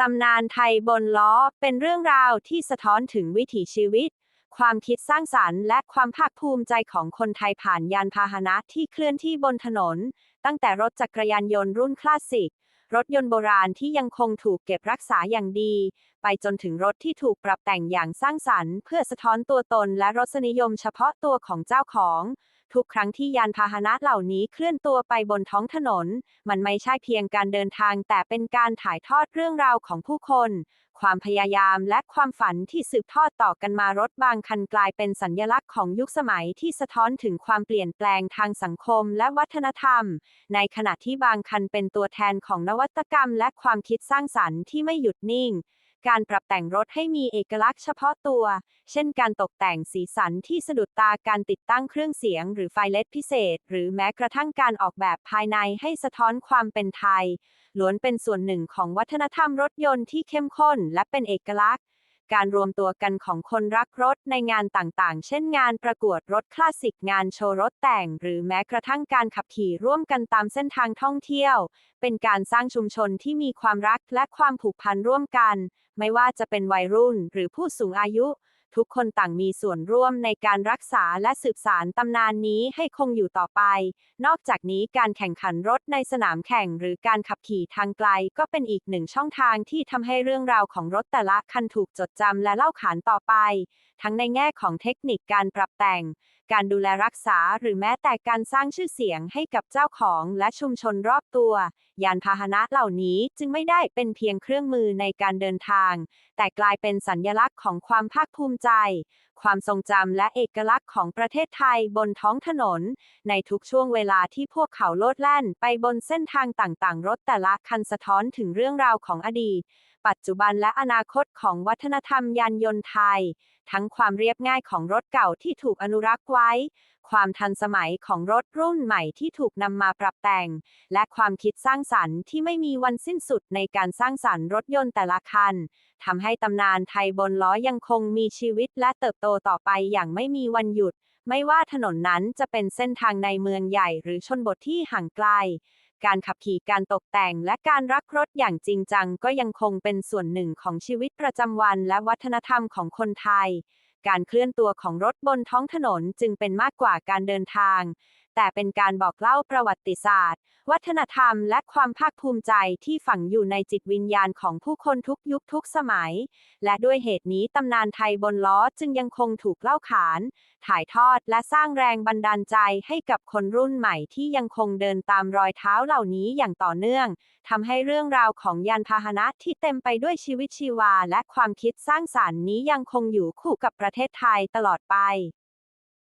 ตำนานไทยบนล้อเป็นเรื่องราวที่สะท้อนถึงวิถีชีวิต ความคิดสร้างสรรค์ และความภาคภูมิใจของคนไทยผ่านยานพาหนะที่เคลื่อนที่บนถนน ตั้งแต่รถจักรยานยนต์รุ่นคลาสสิก รถยนต์โบราณที่ยังคงถูกเก็บรักษาอย่างดี ไปจนถึงรถที่ถูกปรับแต่งอย่างสร้างสรรค์ เพื่อสะท้อนตัวตนและรสนิยมเฉพาะตัวของเจ้าของ ทุกครั้งที่ยานพาหนะเหล่านี้เคลื่อนตัวไปบนท้องถนน มันไม่ใช่เพียงการเดินทาง แต่เป็นการถ่ายทอดเรื่องราวของผู้คน ความพยายามและความฝันที่สืบทอดต่อกันมารถบางคันกลายเป็นสัญลักษณ์ของยุคสมัยที่สะท้อนถึงความเปลี่ยนแปลงทางสังคมและวัฒนธรรม ในขณะที่บางคันเป็นตัวแทนของนวัตกรรม และความคิดสร้างสรรค์ที่ไม่หยุดนิ่ง การปรับแต่งรถให้มีเอกลักษณ์เฉพาะตัว เช่นการตกแต่งสีสันที่สะดุดตาการติดตั้งเครื่องเสียง หรือไฟเลสพิเศษ หรือแม้กระทั่งการออกแบบภายในให้สะท้อนความเป็นไทย ล้วนเป็นส่วนหนึ่งของวัฒนธรรมรถยนต์ที่เข้มข้นและเป็นเอกลักษณ์ การรวมตัวกันของคนรักรถในงานต่างๆ เช่นงานประกวดรถคลาสสิกงานโชว์รถแต่ง หรือแม้กระทั่งการขับขี่ร่วมกันตามเส้นทางท่องเที่ยว เป็นการสร้างชุมชนที่มีความรักและความผูกพันร่วมกัน ไม่ว่าจะเป็นวัยรุ่นหรือผู้สูงอายุ ทุกคนต่างมีส่วนร่วมในการรักษาและสืบสารตำนานนี้ให้คงอยู่ต่อไป นอกจากนี้การแข่งขันรถในสนามแข่งหรือการขับขี่ทางไกล ก็เป็นอีกหนึ่งช่องทางที่ทำให้เรื่องราวของรถแต่ละคันถูกจดจำและเล่าขานต่อไป ทั้งในแง่ของเทคนิคการปรับแต่ง การดูแลรักษาหรือแม้แต่การสร้างชื่อเสียงให้กับเจ้าของและชุมชนรอบตัว ยานพาหนะเหล่านี้จึงไม่ได้เป็นเพียงเครื่องมือในการเดินทาง แต่กลายเป็นสัญลักษณ์ของความภาคภูมิใจความทรงจำและเอกลักษณ์ของประเทศไทยบนท้องถนน ในทุกช่วงเวลาที่พวกเขาโลดแล่นไปบนเส้นทางต่างๆ รถแต่ละคันสะท้อนถึงเรื่องราวของอดีต ปัจจุบันและอนาคตของวัฒนธรรมยานยนต์ไทย ทั้งความเรียบง่ายของรถเก่าที่ถูกอนุรักษ์ไว้ ความทันสมัยของรถรุ่นใหม่ที่ถูกนำมาปรับแต่ง และความคิดสร้างสรรค์ที่ไม่มีวันสิ้นสุดในการสร้างสรรค์รถยนต์แต่ละคันทำให้ตำนานไทยบนล้อยังคงมีชีวิตและเติบโตต่อไปอย่างไม่มีวันหยุด ไม่ว่าถนนนั้นจะเป็นเส้นทางในเมืองใหญ่หรือชนบทที่ห่างไกลการขับขี่การตกแต่งและการรักรถอย่างจริงจังก็ยังคงเป็นส่วนหนึ่งของชีวิตประจำวันและวัฒนธรรมของคนไทย การเคลื่อนตัวของรถบนท้องถนนจึงเป็นมากกว่าการเดินทาง แต่เป็นการบอกเล่าประวัติศาสตร์ วัฒนธรรม และความภาคภูมิใจที่ฝังอยู่ในจิตวิญญาณของผู้คนทุกยุคทุกสมัย และด้วยเหตุนี้ตำนานไทยบนล้อจึงยังคงถูกเล่าขาน ถ่ายทอดและสร้างแรงบันดาลใจให้กับคนรุ่นใหม่ที่ยังคงเดินตามรอยเท้าเหล่านี้อย่างต่อเนื่องทำให้เรื่องราวของยานพาหนะที่เต็มไปด้วยชีวิตชีวา และความคิดสร้างสารรค์นี้ยังคงอยู่คู่กับประเทศไทยตลอดไป